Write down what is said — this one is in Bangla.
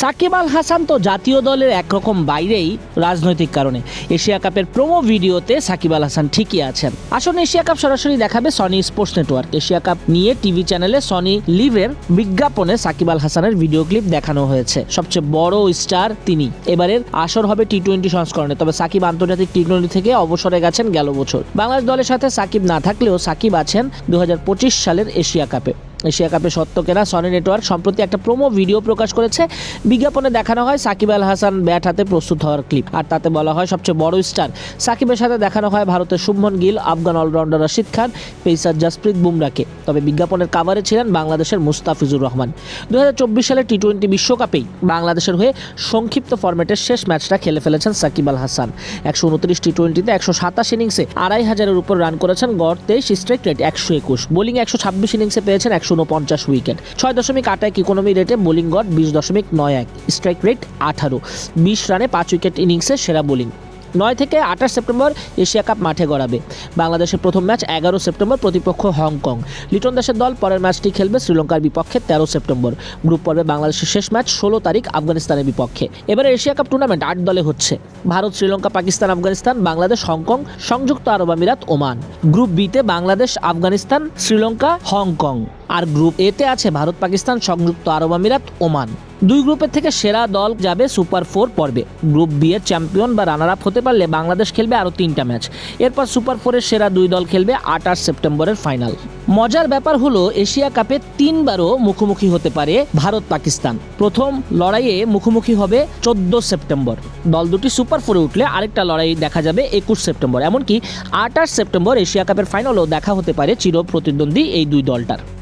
সাকিব আল হাসান তো জাতীয় দলের একরকম বাইরেই রাজনৈতিক কারণে। এশিয়া কাপের প্রোমো ভিডিওতে সাকিব আল হাসান ঠিকই আছেন। আসুন এশিয়া কাপ সরাসরি দেখাবে Sony Sports network. Asia cup নিয়ে টিভি চ্যানেলে সনি লিভের বিজ্ঞাপনে সাকিব আল হাসানের ভিডিও ক্লিপ দেখানো হয়েছে। সবচেয়ে বড় স্টার তিনি। এবারের আসর হবে টি টোয়েন্টি সংস্করণে, তবে সাকিব আন্তর্জাতিক টি টোয়েন্টি থেকে অবসরে গেছেন গেল বছর। বাংলাদেশ দলের সাথে সাকিব না থাকলেও সাকিব আছেন দু হাজার পঁচিশ সালের এশিয়া কাপে। এশিয়া কাপে সত্য কেনা সনি নেটওয়ার্ক সম্প্রতি একটা প্রোমো ভিডিও প্রকাশ করেছে। বিজ্ঞাপনে দেখানো হয় সাকিব আল হাসান ব্যাট হাতে প্রস্তুত হওয়ার ক্লিপ আর তাতে বলা হয় সবচেয়ে বড় স্টার সাকিবের সাথে দেখানো হয় ভারতের শুভমন গিল, আফগান অলরাউন্ডার রশিদ খান, পেসার জাসপ্রীত বুমরাকে। তবে বিজ্ঞাপনের কাভারে ছিলেন বাংলাদেশের মুস্তাফিজুর রহমান। দু সালের টি টোয়েন্টি বিশ্বকাপেই বাংলাদেশের হয়ে সংক্ষিপ্ত ফরম্যাটের শেষ ম্যাচটা খেলে ফেলেছেন সাকিব আল হাসান। একশো উনত্রিশ টি টোয়েন্টিতে একশো সাতাশ ইনিংসে আড়াই হাজারের উপর রান করেছেন গড় তেইশ স্ট্রাইক রেট একশো একুশ। বোলিং একশো ছাব্বিশ ইনিংসে পেয়েছেন একশো উনপঞ্চাশ উইকেট। ছয় দশমিক আট এক ইকোনমি রেটে বোলিং গড় বিশ দশমিক নয় এক। স্ট্রাইক রেট আঠারো। বিশ রানে পাঁচ উইকেট ইনিংসে সেরা বোলিং নয় থেকে আঠাশ সেপ্টেম্বর এশিয়া কাপ মাঠে গড়াবে। বাংলাদেশের প্রথম ম্যাচ এগারো সেপ্টেম্বর প্রতিপক্ষ হংকং। লিটন দাসের দল পরের ম্যাচটি খেলবে শ্রীলঙ্কার বিপক্ষে তেরো সেপ্টেম্বর। গ্রুপ পর্বে বাংলাদেশের শেষ ম্যাচ ষোলো তারিখ আফগানিস্তানের বিপক্ষে। এবারে এশিয়া কাপ টুর্নামেন্ট আট দলে হচ্ছে। ভারত, শ্রীলঙ্কা, পাকিস্তান, আফগানিস্তান, বাংলাদেশ, হংকং, সংযুক্ত আরব আমিরাত, ওমান। গ্রুপ বিতে বাংলাদেশ, আফগানিস্তান, শ্রীলঙ্কা, হংকং। আর গ্রুপ এতে আছে ভারত, পাকিস্তান, সংযুক্ত আরব আমিরাত, ওমান। দুই গ্রুপের থেকে সেরা দল যাবে সুপার ফোর পর্বে। গ্রুপ বি এর চ্যাম্পিয়ন বা রানার আপ হতে পারলে বাংলাদেশ খেলবে আরও তিনটা ম্যাচ। এরপর সুপার ফোরের সেরা দুই দল খেলবে আঠাশ সেপ্টেম্বরের ফাইনাল। মজার ব্যাপার হলো, এশিয়া কাপে তিনবারও মুখোমুখি হতে পারে ভারত, পাকিস্তান। প্রথম লড়াইয়ে মুখোমুখি হবে চোদ্দ সেপ্টেম্বর। দল দুটি সুপার ফোরে উঠলে আরেকটা লড়াই দেখা যাবে একুশ সেপ্টেম্বর। এমনকি আঠাশ সেপ্টেম্বর এশিয়া কাপের ফাইনালও দেখা হতে পারে চির প্রতিদ্বন্দ্বী এই দুই দলটার।